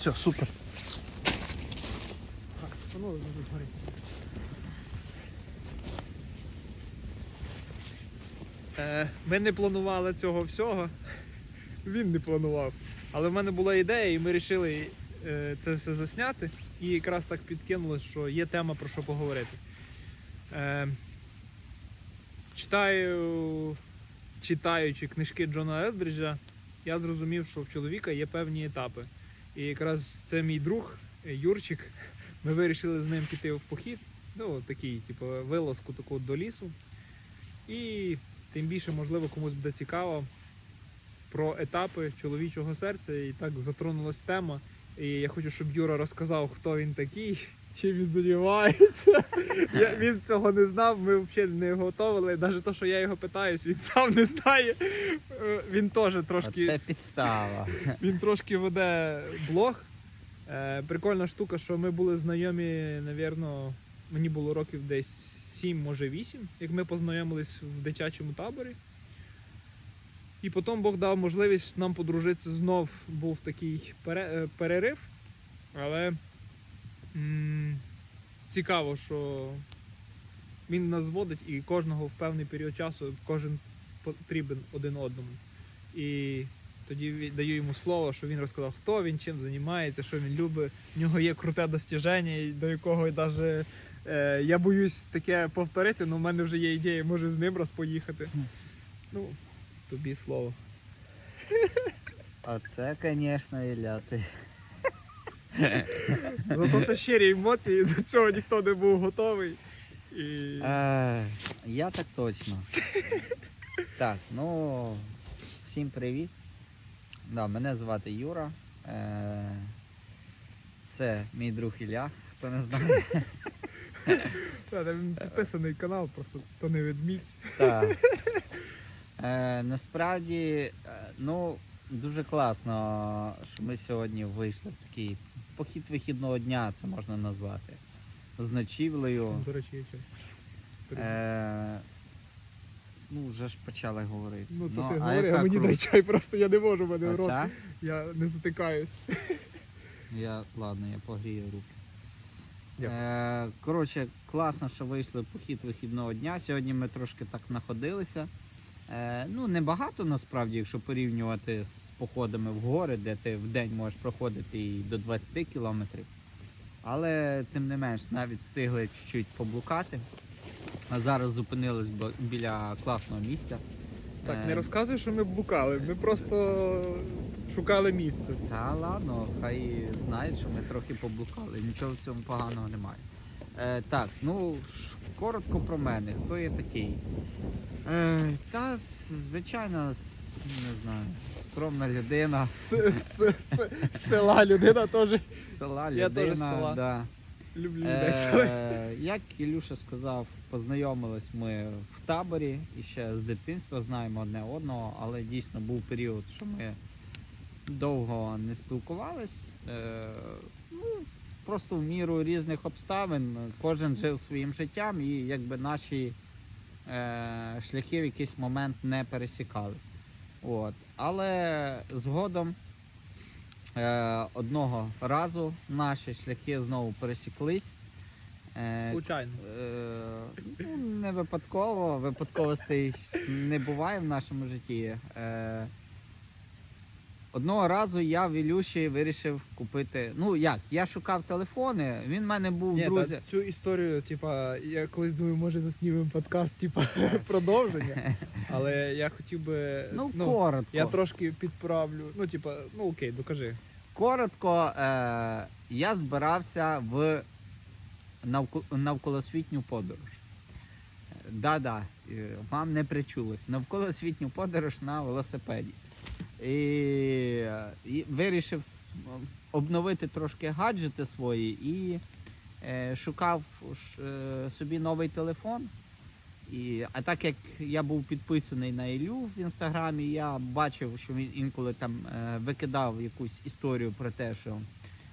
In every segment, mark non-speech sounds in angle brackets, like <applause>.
Все, супер. Так, вже горить. Е, Ми не планували цього всього. Він не планував. Але в мене була ідея, і ми вирішили е, це все засняти. І якраз так підкинулось, що є тема про що поговорити. Е, читаю, читаючи книжки Джона Елдріджа, я зрозумів, що в чоловіка є певні етапи. І якраз це мій друг е, Юрчик. Ми вирішили з ним піти в похід. Ну, такий, типу, вилазку таку до лісу. І тим більше, можливо, комусь буде цікаво про етапи чоловічого серця. І так затронулась тема. І я хочу, щоб Юра розказав, хто він такий, чим він займається. <laughs> Я, він цього не знав, ми взагалі не готували. Навіть те, що я його питаюсь, він сам не знає. Е, Він теж трошки. Це підстава. <laughs> Він трошки веде блог. Е, прикольна штука, що ми були знайомі, напевно, мені було років десь 7, може 8, як ми познайомились в дитячому таборі. І потім Бог дав можливість нам подружитися знов. Був такий е, перерив. Але цікаво, що він нас зводить і кожного в певний період часу кожен потрібен один одному. І тоді даю йому слово, що він розказав, хто він, чим займається, що він любить. В нього є круте достіження, до якого навіть е, я боюсь таке повторити, але в мене вже є ідея, може з ним раз поїхати. Ну, тобі слово. Оце, звісно, Ілля, ти. Зато це щирі емоції, до цього ніхто не був готовий. І... Е, я так точно. <laughs> Так, ну всім привіт. Да, мене звати Юра. Е, це мій друг Ілля, хто не знає. <laughs> Підписаний канал, просто то не ведмідь. Так. <laughs> Е, насправді, е, ну, дуже класно, що ми сьогодні вийшли в такий похід вихідного дня, це можна назвати. З ночівлею. До речі. Е, ну, вже ж почали говорити. Ну, то ти а говори, а яка мені дай чай, просто я не можу, в мене рот. Оця? Я не затикаюсь. Я, ладно, я погрію руки. Е, коротше, класно, що вийшли похід вихідного дня. Сьогодні ми трошки так находилися. Е, ну, небагато насправді, якщо порівнювати з походами в гори, де ти в день можеш проходити і до 20 кілометрів. Але тим не менш навіть встигли чуть-чуть поблукати. А зараз зупинились біля класного місця. Так, Е, не розказуй, що ми блукали. Ми просто шукали місце. Та ладно, хай знають, що ми трохи поблукали, нічого в цьому поганого немає. Е, так, ну коротко про мене. Хто я такий? Е, та, звичайно, не знаю, скромна людина, з, з, з села людина теж села Я людина. теж села. Да. люблю людей. Е, як Ілюша сказав, познайомились ми в таборі і ще з дитинства знаємо одне одного, але дійсно був період, що ми довго не спілкувались. Е, ну, просто в міру різних обставин кожен жив своїм життям і якби наші е, шляхи в якийсь момент не пересікались. От. Але згодом е, одного разу наші шляхи знову пересіклись. Е, Случайно. Е, ну, не випадково, випадковостей не буває в нашому житті. Е, одного разу я в Ілюші вирішив купити. Ну як, я шукав телефони, він в мене був Ні, друзі. та цю історію, типа, я колись думаю, може заснімемо подкаст, типа, <laughs> <laughs> продовження. Але я хотів би. Ну, коротко. я трошки підправлю. Ну, типа, ну окей, докажи. Коротко, е, я збирався в навко- навколосвітню подорож. Да-да, е, вам не причулось. Навколосвітню подорож на велосипеді. І, і вирішив обновити трошки гаджети свої і е, шукав е, собі новий телефон. І, а так як я був підписаний на Ілю в інстаграмі, я бачив, що він інколи там е, викидав якусь історію про те, що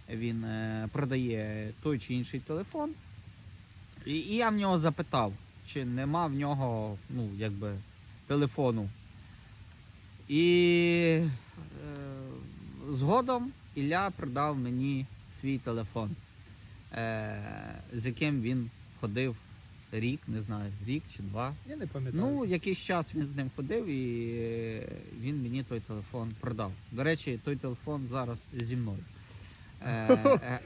він е, продає той чи інший телефон. І, і я в нього запитав, чи нема в нього ну, якби, телефону. І е, згодом Ілля продав мені свій телефон, е, з яким він ходив рік, не знаю, рік чи два. Я не пам'ятаю. Ну, якийсь час він з ним ходив і е, він мені той телефон продав. До речі, той телефон зараз зі мною. Е, е,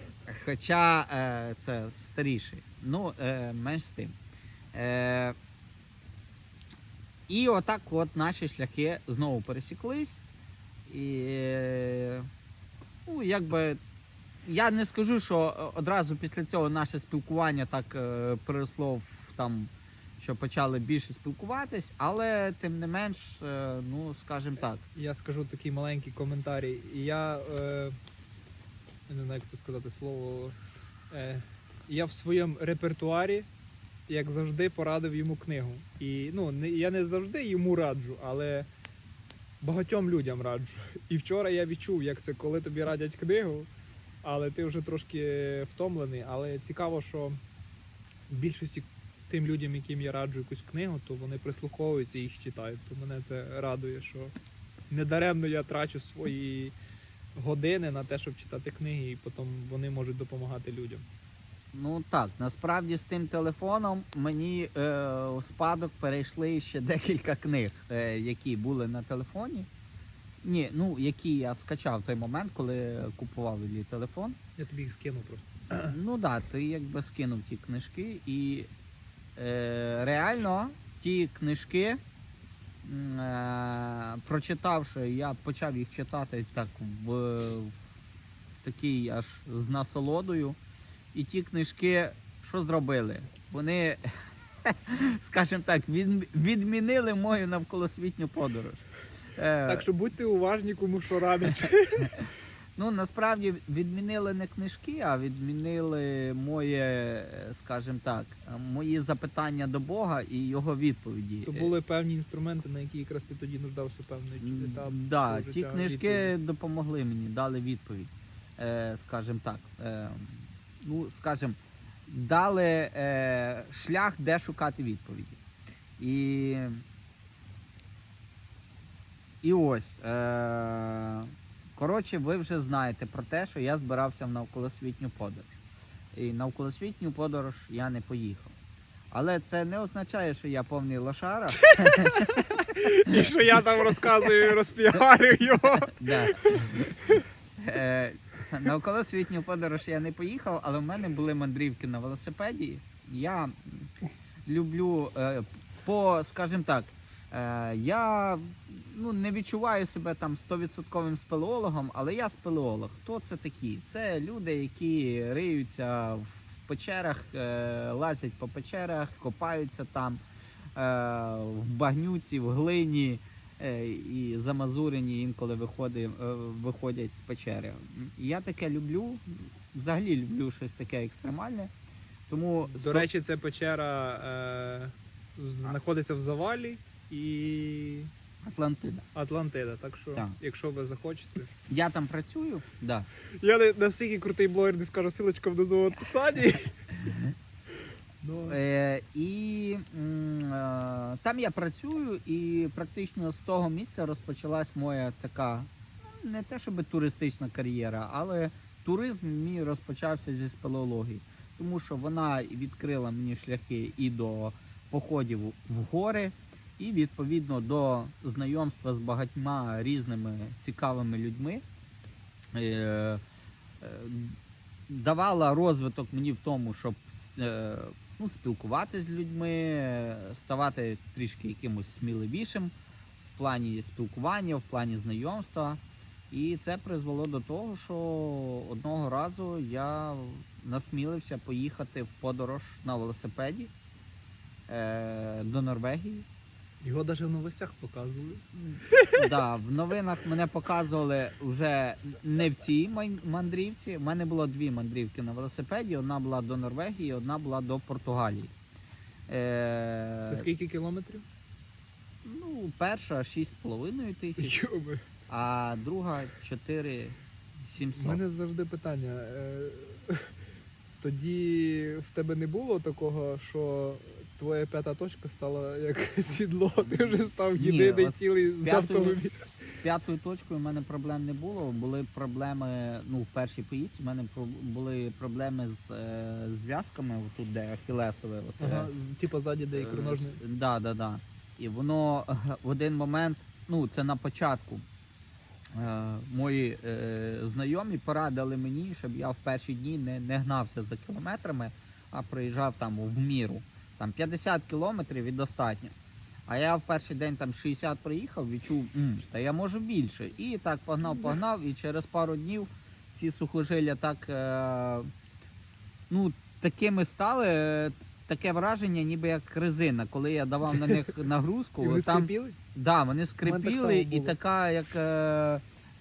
хоча е, це старіший. Ну, е, менш з тим. Е, і отак от наші шляхи знову пересіклись. І е, ну, якби я не скажу, що одразу після цього наше спілкування так е, переросло в там, що почали більше спілкуватись, але тим не менш, е, ну скажімо так. Я скажу такий маленький коментарій. Я е, не знаю, як це сказати слово. Е, я в своєму репертуарі, як завжди, порадив йому книгу. І ну, не, я не завжди йому раджу, але багатьом людям раджу. І вчора я відчув, як це, коли тобі радять книгу, але ти вже трошки втомлений. Але цікаво, що в більшості тим людям, яким я раджу якусь книгу, то вони прислуховуються і їх читають. То мене це радує, що недаремно я трачу свої години на те, щоб читати книги, і потім вони можуть допомагати людям. Ну так, насправді з тим телефоном мені е, у спадок перейшли ще декілька книг, е, які були на телефоні. Ні, ну які я скачав в той момент, коли купував Іллі телефон. Я тобі їх скину просто. <clears throat> Ну так, да, ти якби скинув ті книжки, і е, реально ті книжки, е, прочитавши, я почав їх читати так в, в такий аж з насолодою. І ті книжки, що зробили? Вони, <laughs> скажімо так, від, відмінили мою навколосвітню подорож. Е, Так що будьте уважні, кому що радять. <laughs> <laughs> Ну, насправді відмінили не книжки, а відмінили моє, е, скажімо так, мої запитання до Бога і його відповіді. То були певні інструменти, на які якраз ти тоді нуждався певний етап. да, ті книжки відповідь. допомогли мені, дали відповідь. Е, скажімо так. Е, ну, скажімо, дали е, шлях, де шукати відповіді. І, і ось. Е, коротше, ви вже знаєте про те, що я збирався в навколосвітню подорож. І навколосвітню подорож я не поїхав. Але це не означає, що я повний лошара. <laughs> І що я там розказую і розпіарю його. <laughs> <laughs> На околосвітню подорож я не поїхав, але в мене були мандрівки на велосипеді. Я люблю е, по, скажімо так, е, я ну, не відчуваю себе там 100% спелеологом, але я спелеолог. Хто це такі? Це люди, які риються в печерах, е, лазять по печерах, копаються там в багнюці, в глині і замазурені інколи виходи, е, виходять з печери. Я таке люблю. Взагалі люблю щось таке екстремальне. Тому До речі, це печера е, знаходиться в завалі і Атлантида. Атлантида. Так що, Так. якщо ви захочете. Я там працюю, да. Я не настільки крутий блогер, не скажу силочка внизу в описанні. <laughs> Ну, Е, і е, там я працюю, і практично з того місця розпочалась моя така, ну, не те щоб туристична кар'єра, але туризм мій розпочався зі спелеології, тому що вона відкрила мені шляхи і до походів в гори, і відповідно до знайомства з багатьма різними цікавими людьми. Е, е, давала розвиток мені в тому, щоб е, ну, спілкуватися з людьми, ставати трішки якимось сміливішим в плані спілкування, в плані знайомства. І це призвело до того, що одного разу я насмілився поїхати в подорож на велосипеді е, до Норвегії. Його навіть в новостях показували. Да, в новинах мене показували вже не в цій ман- мандрівці. У мене було дві мандрівки на велосипеді. Одна була до Норвегії, одна була до Португалії. Е, Це скільки кілометрів? Ну, перша 6,5 тисяч, Йоби. а друга 4 У 700. мене завжди питання. е, <laughs> Тоді в тебе не було такого, що твоя п'ята точка стала як <laughs> сідло, ти вже став єдиний от цілий з з п'ятою- автомобілем. п'ятою точкою в мене проблем не було. Були проблеми, ну, в першій поїздці в мене були проблеми з е, зв'язками, тут де ахілесове. Оце, Ага, з- типа ззаді, де Е, ікроножний. с- Да, да, да. І воно е, в один момент, ну це на початку. е, Мої е, знайомі порадили мені, щоб я в перші дні не, не гнався за кілометрами, а приїжджав там в міру. Там 50 кілометрів і достатньо. А я в перший день там 60 приїхав, відчув, та я можу більше. І так погнав, погнав, і через пару днів ці сухожилля так е, ну, такими стали. е, Таке враження, ніби як резина. Коли я давав на них <laughs> І нагрузку, ви там скріпіли? да, вони скрипіли і така, як е,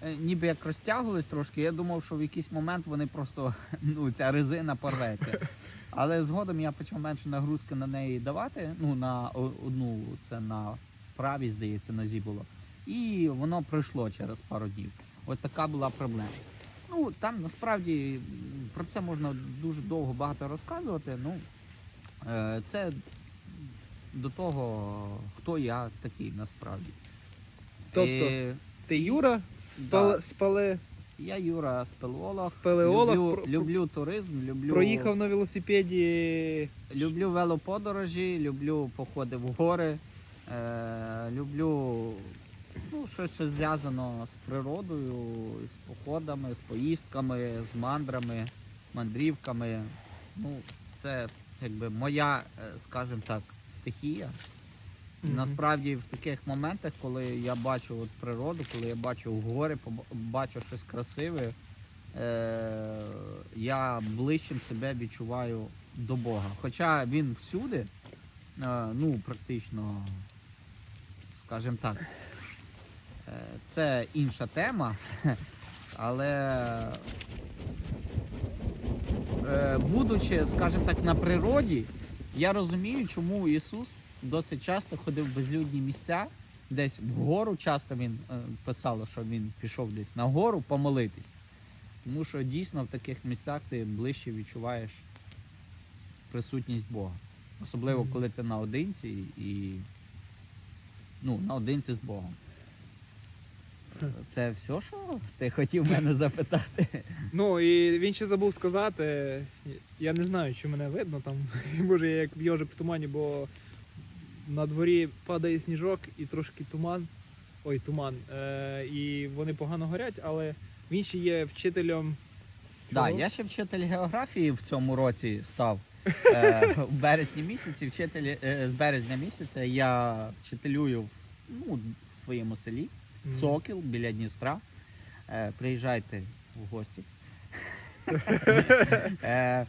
е, ніби як розтягувались трошки. Я думав, що в якийсь момент вони просто <laughs> ну, ця резина порветься. <laughs> Але згодом я почав менше нагрузки на неї давати. Ну, на одну, це на правій, здається, нозі було. І воно пройшло через пару днів. Ось така була проблема. Ну, там насправді про це можна дуже довго багато розказувати. Ну, е, це до того, хто я такий насправді. Тобто, Е, Ти Юра, да, спале, спале, я Юра спелеолог. спелеолог, люблю, про- люблю туризм, люблю, проїхав на велосипеді. люблю велоподорожі, люблю походи в гори, е, люблю ну, щось, що зв'язано з природою, з походами, з поїздками, з мандрами, мандрівками. Ну, це якби моя, е, скажімо так, стихія. І Мгм. насправді в таких моментах, коли я бачу от природу, коли я бачу гори, бачу щось красиве, е- я ближчим себе відчуваю до Бога. Хоча він всюди, е- ну практично, скажімо так, е- це інша тема, <laughs> але е- будучи, скажімо так, на природі, я розумію, чому Ісус досить часто ходив в безлюдні місця, десь вгору. Часто він е, писало, що він пішов десь на гору помолитись. Тому що дійсно в таких місцях ти ближче відчуваєш присутність Бога. Особливо, коли ти наодинці і ну, наодинці з Богом. Це все, що ти хотів мене запитати? Ну і він ще забув сказати. Я не знаю, чи мене видно там. <laughs> Може, я як йожик в тумані, бо на дворі падає сніжок і трошки туман. Ой, туман. Е, і вони погано горять, але він ще є вчителем. Да, я ще вчитель географії в цьому році став. <laughs> Е, в березні місяці, вчитель е, з березня місяця я вчителюю в, ну, в своєму селі. Сокіл біля Дністра. Е, приїжджайте в гості. <laughs> е,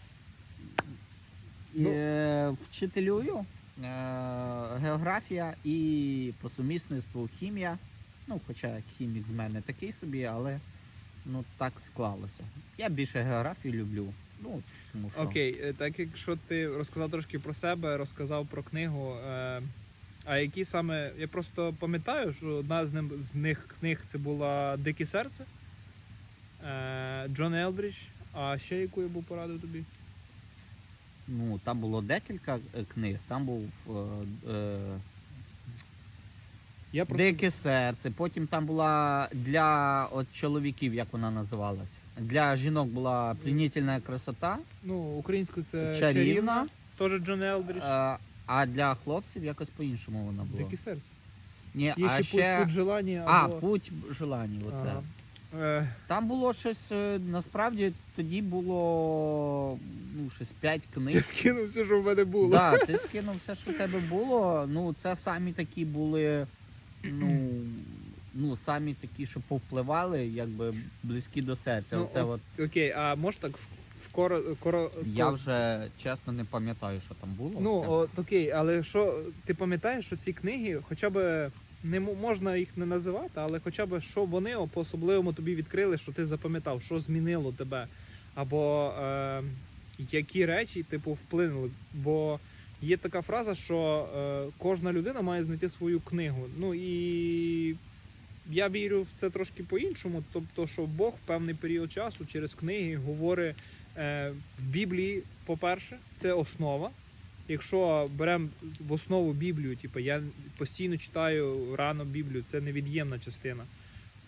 Ну. е, вчителюю географія і по сумісництву хімія. Ну, хоча хімік з мене такий собі, але ну так склалося. Я більше географію люблю. Ну, тому що... Окей, е, так якщо ти розказав трошки про себе, розказав про книгу. Е, а які саме. Я просто пам'ятаю, що одна з, ним, з них книг це була Дике серце, е, Джон Елдріч. А ще яку я був порадив тобі? Ну, там було декілька е, книг. Там був е, е, Я просто... Дике серце. Потім там була для от чоловіків, як вона називалась. Для жінок була пленительна красота, Ну, українською це чарівна, Теж Джон Елдріч. е, а для хлопців якось по-іншому вона була. Дике серце. Ні, Є а ще, ще... путь, путь желання А, або... путь желання. Оце. Ага. Е, Там було щось, е, насправді тоді було ну, щось 5 я книг. скинув все, що в мене було. Да, ти скинув все, що в тебе було. Ну, це самі такі були, ну, ну самі такі, що повпливали, якби близькі до серця. Ну, Оце о- от, Окей, а може так в, в коро, коро, я вже чесно не пам'ятаю, що там було. Ну, от, окей, але що ти пам'ятаєш, що ці книги, хоча б не можна їх не називати, але хоча б що вони по особливому тобі відкрили, що ти запам'ятав, що змінило тебе, або е, які речі типу вплинули. Бо є така фраза, що е, кожна людина має знайти свою книгу. Ну і я вірю в це трошки по-іншому. Тобто, що Бог в певний період часу через книги говорить е, в Біблії, по-перше, це основа. Якщо беремо в основу Біблію, типу я постійно читаю рано Біблію, це невід'ємна частина.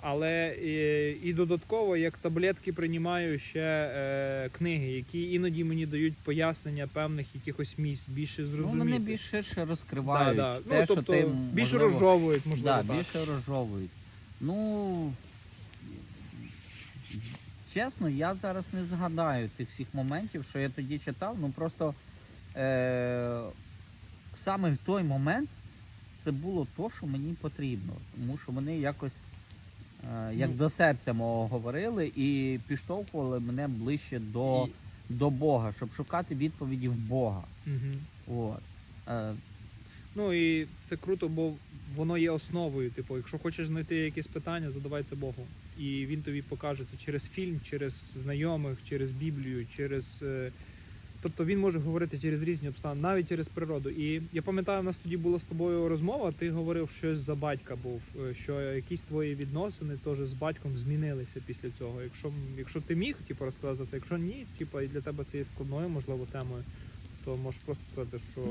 Але і, і додатково, як таблетки, приймаю ще е, книги, які іноді мені дають пояснення певних якихось місць, більше Ну, вони більше ще да, розкривають. да. Те, ну, що тобто, ти, більше можливо, розжовують, можливо. да, так. більше розжовують. Ну чесно, я зараз не згадаю тих всіх моментів, що я тоді читав. Ну просто е- саме в той момент це було то, що мені потрібно. Тому що вони якось е- як Ну. до серця мого говорили і підштовхували мене ближче до, до Бога, щоб шукати відповіді в Бога. Мгм. От. Е, Ну і це круто, бо воно є основою. Типу, якщо хочеш знайти якесь питання, задавай це Богу. І він тобі покаже це через фільм, через знайомих, через Біблію, через. Тобто він може говорити через різні обставини, навіть через природу. І я пам'ятаю, у нас тоді була з тобою розмова. Ти говорив щось за батька був, е, що якісь твої відносини теж з батьком змінилися після цього. Якщо якщо ти міг типу, розказати за це, якщо ні, типу, і для тебе це є складною, можливо, темою, то можеш просто сказати, що.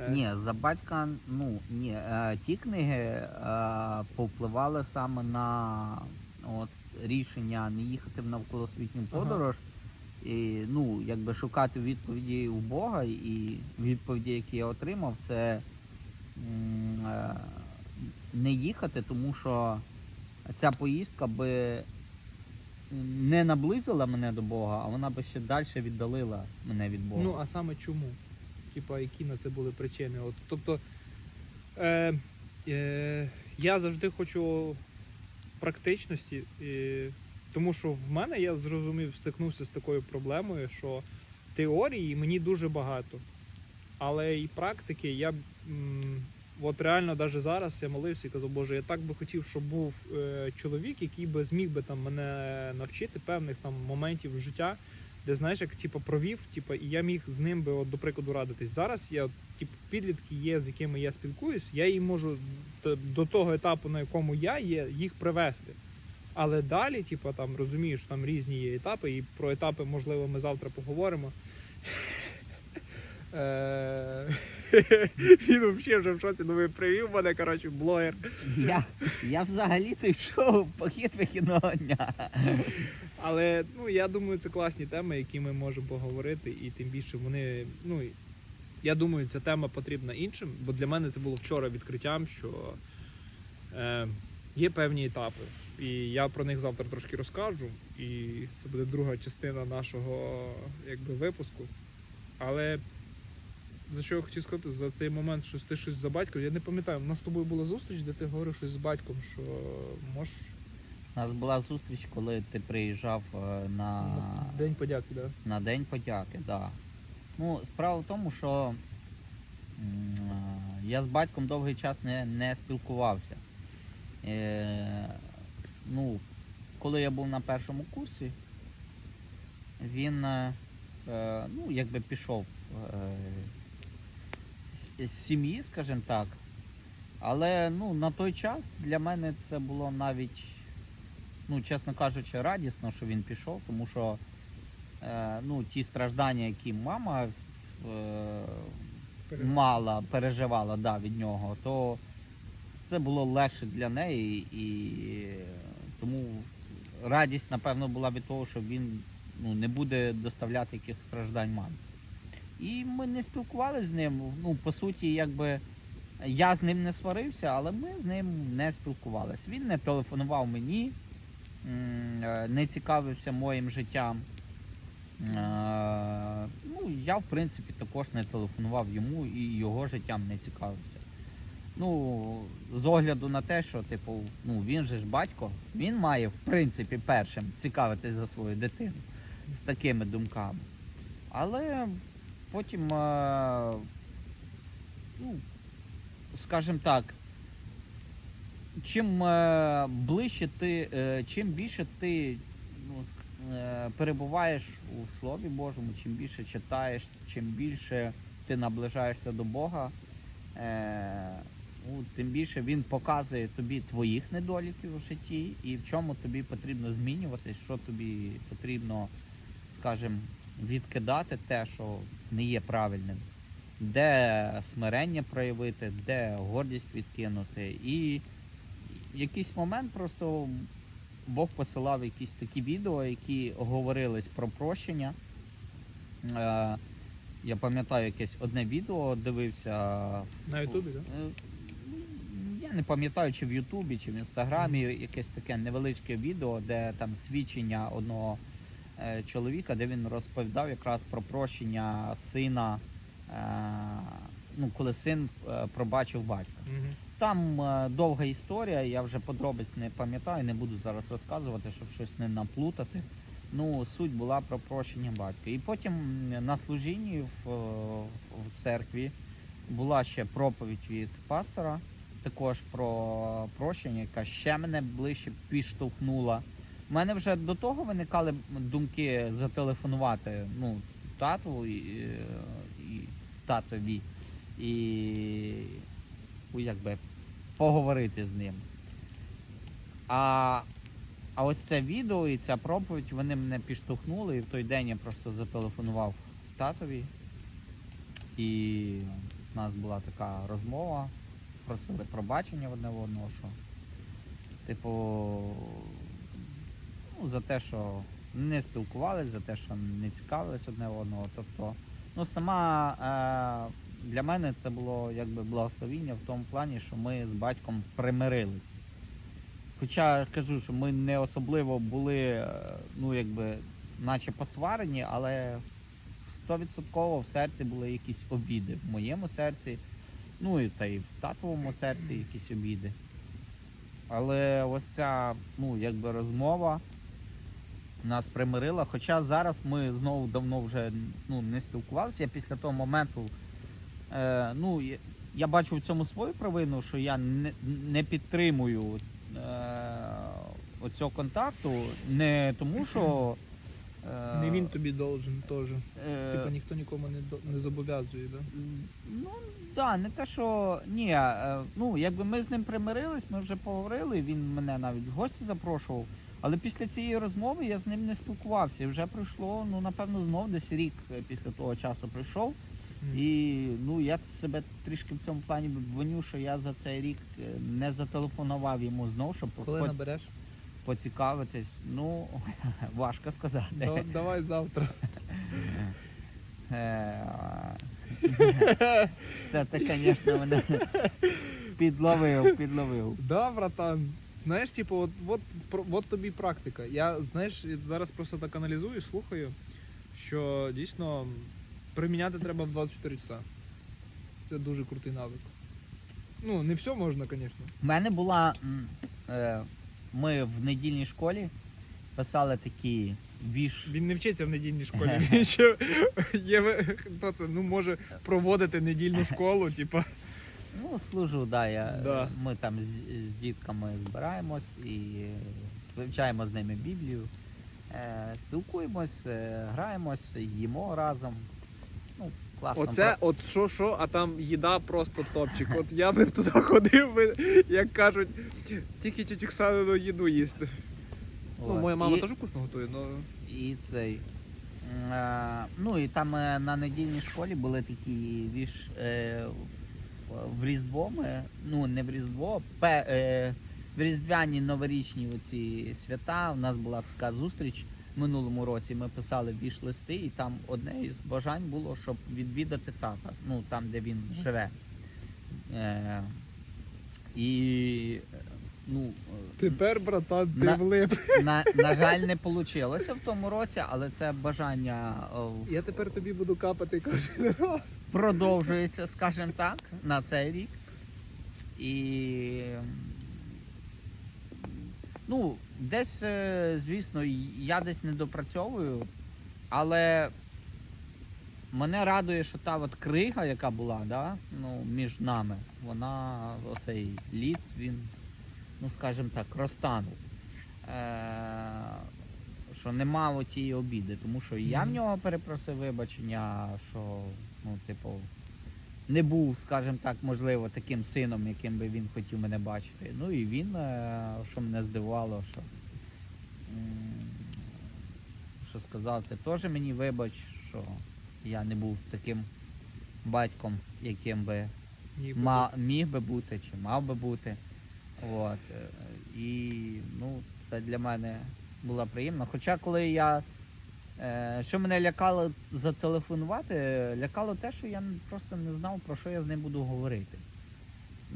е, Ні, за батька, ну ні, е, ті книги е, повпливали саме на от, рішення не їхати в навколосвітню Ага. І ну, якби шукати відповіді у Бога, і відповіді, які я отримав, це е, не їхати, тому що ця поїздка би не наблизила мене до Бога, а вона би ще далі віддалила мене від Бога. Ну, а саме чому? Типа, які на це були причини? От, тобто, е, е, я завжди хочу практичності, е, тому що в мене я зрозумів, стикнувся з такою проблемою, що теорії мені дуже багато, але і практики я. м, От реально, навіть зараз я молився і казав, Боже, я так би хотів, щоб був е, чоловік, який би зміг би там мене навчити певних там моментів життя, де знаєш, як типу, провів, типу, і я міг з ним би, от, до прикладу, радитись. Зараз я типу, підлітки є, з якими я спілкуюсь, я їм можу до того етапу, на якому я є, їх привести. Але далі, типу, там розумієш, там різні є етапи, і про етапи, можливо, ми завтра поговоримо. Е, <laughs> Він взагалі вже в шоці, ну ви привів мене, коротше, блогер. Я, я взагалі-то йшов похід вихідного дня. Але ну я думаю, це класні теми, які ми можемо поговорити, і тим більше вони. Ну я думаю, ця тема потрібна іншим, бо для мене це було вчора відкриттям, що е, є певні етапи. І я про них завтра трошки розкажу. І це буде друга частина нашого якби, випуску. Але за що я хотів сказати, за цей момент, що ти щось за батьком, я не пам'ятаю, у нас з тобою була зустріч, де ти говорив щось з батьком, що можеш У нас була зустріч, коли ти приїжджав е, на, День подяки, да? на День подяки. Да. Ну, справа в тому, що е, я з батьком довгий час не, не спілкувався. Ну, коли я був на першому курсі, він е, е, ну, якби пішов е, з- сім'ї, скажімо так. Але ну, на той час для мене це було навіть, ну, чесно кажучи, радісно, що він пішов, тому що е, ну, ті страждання, які мама е, мала, переживала да, від нього, то це було легше для неї, і тому радість, напевно, була від того, що він ну, не буде доставляти якихось страждань мамі. І ми не спілкувалися з ним. Ну, по суті, якби я з ним не сварився, але ми з ним не спілкувалися. Він не телефонував мені, е, не цікавився моїм життям. Е, Ну, я, в принципі, також не телефонував йому і його життям не цікавився. Ну, з огляду на те, що, типу, ну, він же ж батько, він має, в принципі, першим цікавитись за свою дитину з такими думками. Але потім, е, ну, скажімо так, чим е, ближче ти, е, чим більше ти ну, е, перебуваєш у Слові Божому, чим більше читаєш, чим більше ти наближаєшся до Бога, е, ну, тим більше він показує тобі твоїх недоліків у житті і в чому тобі потрібно змінюватись, що тобі потрібно, скажімо, відкидати те, що не є правильним, де смирення проявити, де гордість відкинути. І в якийсь момент просто Бог посилав якісь такі відео, які говорились про прощення. Е, я пам'ятаю якесь одне відео дивився. На Ютубі, так? Я не пам'ятаю, чи в Ютубі, чи в Інстаграмі якесь таке невеличке відео, де там свідчення одного е, чоловіка, де він розповідав якраз про прощення сина, е, ну, коли син е, пробачив батька. Угу. Там е, довга історія, я вже подробиць не пам'ятаю, не буду зараз розказувати, щоб щось не наплутати. Ну, суть була про прощення батька. І потім на служінні в, е, в церкві була ще проповідь від пастора, також про прощення, яка ще мене ближче підштовхнула. У мене вже до того виникали думки зателефонувати ну, тату і, і татові і ну, якби поговорити з ним. А, а ось це відео і ця проповідь вони мене підштовхнули, і в той день я просто зателефонував татові. І в нас була така розмова, просили пробачення одне в одного, що типу, ну, за те, що не спілкувалися, за те, що не цікавились одне в одного. Тобто, ну сама е, для мене це було якби благословіння в тому плані, що ми з батьком примирилися. Хоча кажу, що ми не особливо були, е, ну якби, наче посварені, але 100% в серці були якісь обіди. В моєму серці, ну і та й в татовому серці якісь обіди. Але ось ця, ну, якби розмова нас примирила. Хоча зараз ми знову давно вже ну, не спілкувалися. Я після того моменту, е, ну, я- бачу в цьому свою провину, що я не, не підтримую е, оцього контакту, не тому, що. Е, Не він тобі должен теж. е, Типу ніхто нікому не, не зобов'язує, да? Ну, да, не те, що ні. е, Ну, якби ми з ним примирились, ми вже поговорили. Він мене навіть в гості запрошував. Але після цієї розмови я з ним не спілкувався. І вже пройшло, ну, напевно, знов десь рік е, після того часу прийшов. Мгм. І ну я себе трішки в цьому плані виню, що я за цей рік е, не зателефонував йому знов, щоб Коли поц- набереш? Поцікавитись. Ну, <laughs> важко сказати. Да- Давай завтра. <laughs> Це <laughs> ти, звісно, мене підловив, підловив. Да, братан. Знаєш, типу, от, от, от тобі практика. Я, знаєш, зараз просто так аналізую, слухаю, що дійсно приміняти треба в 24 часа. Це дуже крутий навик. Ну, не все можна, звісно. У мене була. е, Ми в недільній школі писали такі віш. Він не вчиться в недільній школі. Він ще є, хто це, ну, може проводити недільну школу, типу. Ну, служу, да, я, Да. ми там з, з дітками збираємось і е, вивчаємо з ними Біблію, е, спілкуємось, е, граємось, їмо разом. Класно. Оце, от що, що, а там їда просто топчик. От я би <laughs> туди ходив, би, як кажуть, тільки тютю Оксанину їду їсти. Ну, моя мама І- теж вкусно готує, але. І цей. е, Ну і там е, на недільній школі були такі віж е, в- Різдво. Ми, ну не в Різдво, пе, е, в Різдвяні новорічні оці свята. У нас була така зустріч минулому році. Ми писали віш листи, і там одне із бажань було, щоб відвідати тата, ну там, де він живе. Е, і е, ну, е, Тепер, братан, ти На- влип. на, на жаль, не вийшло в тому році, але це бажання о, Я тепер тобі буду капати кожен раз. продовжується, скажімо так, на цей рік. І ну, десь, е, звісно, я десь не допрацьовую, але мене радує, що та от крига, яка була, да, ну, між нами, вона, оцей лід, він, ну скажімо так, розтанув. Е, що нема отієї обіди, тому що і я в нього перепросив вибачення, що ну, типу, не був, скажімо так, можливо, таким сином, яким би він хотів мене бачити. Ну і він, е, що мене здивувало, що, що сказав, ти теж мені вибач, що я не був таким батьком, яким би ма, міг би бути чи мав би бути. От. е, І ну, це для мене було приємно. Хоча коли я. Е, Що мене лякало зателефонувати, лякало те, що я просто не знав, про що я з ним буду говорити.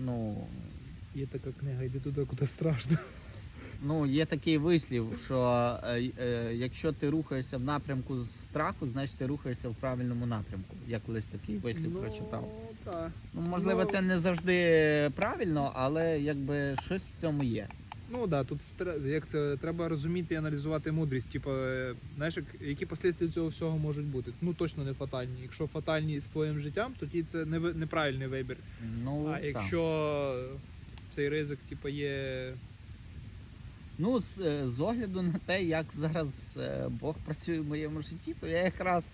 Ну, Є така книга, йди туди, куди страшно. ну є такий вислів, що е, е, якщо ти рухаєшся в напрямку страху, значить ти рухаєшся в правильному напрямку. Я колись такий вислів прочитав. так. Ну, можливо, Ну, це не завжди правильно, але якби щось в цьому є. Ну да, тут як це треба розуміти і аналізувати мудрість. Типу, е, знаєш, які послідствия цього всього можуть бути. Ну точно не фатальні. Якщо фатальні з твоїм життям, тоді це не ви- неправильний вибір. Ну, А так. якщо цей ризик, типу, є. Ну, з, е, з огляду на те, як зараз е, Бог працює в моєму житті, то я якраз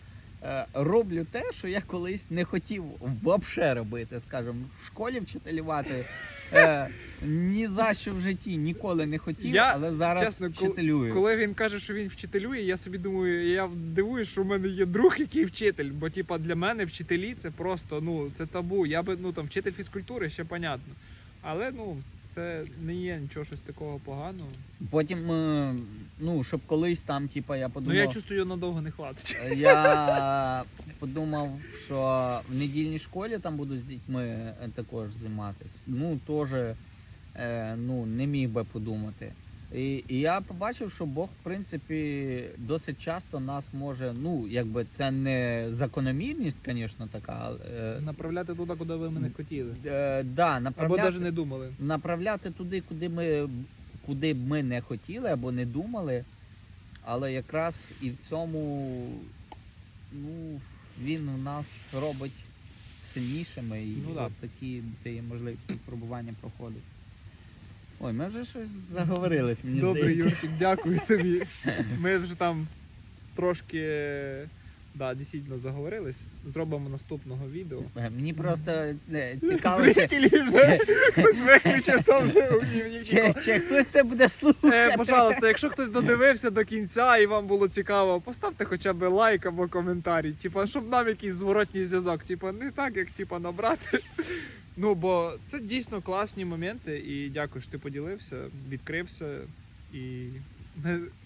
роблю те, що я колись не хотів взагалі робити, скажімо, в школі вчителювати. Е, ні за що в житті ніколи не хотів, Я, але зараз чесно, вчителюю. Коли він каже, що він вчителює, я собі думаю, я дивуюсь, що в мене є друг, який вчитель. Бо, типа, для мене вчителі це просто ну це табу. Я би ну там вчитель фізкультури ще понятно. Але ну це не є нічого щось такого поганого. Потім, е, ну, щоб колись там, типа, я Ну подумав. я чувствую, його надовго не хватить. Е, Я подумав, що в недільній школі там буду з дітьми е, також займатися. Ну, теж е, ну, не міг би подумати. І, і я побачив, що Бог, в принципі, досить часто нас може, ну, якби це не закономірність, звісно, така. але, Е, Направляти туди, куди ви мене хотіли. е, да, Або направляти, навіть не думали. направляти туди, куди ми, куди б ми не хотіли або не думали. Але якраз і в цьому ну, він у нас робить сильнішими і Ну да. такі дає можливість випробування проходити. Ой, ми вже щось заговорились, мені Добре, здається. Юрчик, дякую <laughs> тобі. Ми вже там трошки да, дійсно заговорились. Зробимо наступного відео. Е, Мені просто е, <laughs> цікаво, чи, вже виключив, то вже у чи, чи хтось це буде слухати. Е, пожалуйста, якщо хтось додивився до кінця і вам було цікаво, поставте хоча б лайк або коментарі. Типа, щоб нам якийсь зворотній зв'язок. Типа, не так, як типа набрати. Ну, бо це дійсно класні моменти, і дякую, що ти поділився, відкрився. І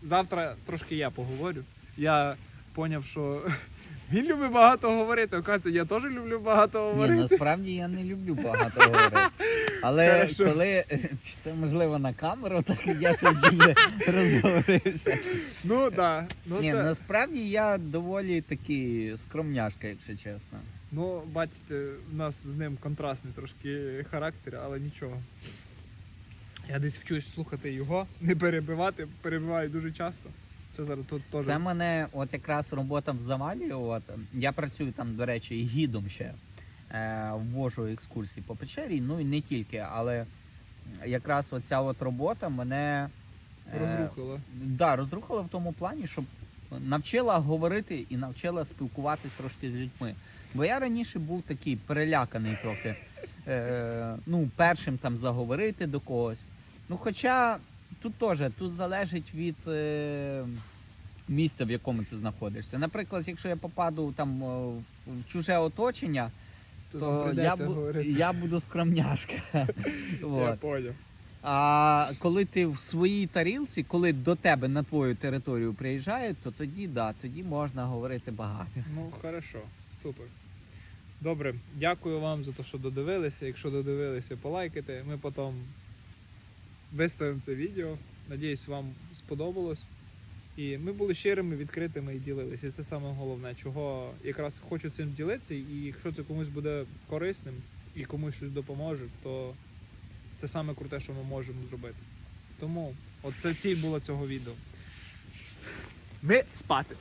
завтра трошки я поговорю. Я поняв, що <laughs> він любить багато говорити. Оказується, я теж люблю багато Ні, говорити. насправді я не люблю багато говорити. <laughs> Але Хорошо. коли <laughs> чи це можливо на камеру, так я щось дуже розговорився. Ну так. Да. Ну, Ні, це... насправді я доволі такий скромняшка, якщо чесно. Ну, бачите, у нас з ним контрастний трошки характер, але нічого. Я десь вчусь слухати його, <laughs> не перебивати, перебиваю дуже часто. Це зараз тут теж. Це мене от якраз робота в Завалі. От я працюю там, до речі, і гідом ще е, ввожу екскурсії по печері. Ну і не тільки, але якраз оця от робота мене е, розрухало. Да, розрухала в тому плані, щоб навчила говорити і навчила спілкуватись трошки з людьми. Бо я раніше був такий переляканий трохи. Е, ну, першим там заговорити до когось. Ну, хоча тут теж тут залежить від е, місця, в якому ти знаходишся. Наприклад, якщо я попаду там е, в чуже оточення, То то я, бу- я буду скромняшка. <laughs> Я. А коли ти в своїй тарілці, коли до тебе на твою територію приїжджають, то тоді да, тоді можна говорити багато. Ну, хорошо, супер. Добре, дякую вам за те, що додивилися. Якщо додивилися, полайкайте. Ми потім виставимо це відео. Надіюсь, вам сподобалось. І ми були щирими, відкритими і ділилися. І це саме головне, чого якраз хочу цим ділитися. І якщо це комусь буде корисним і комусь щось допоможе, то це саме круте, що ми можемо зробити. Тому от це ціль була цього відео. Ми спати.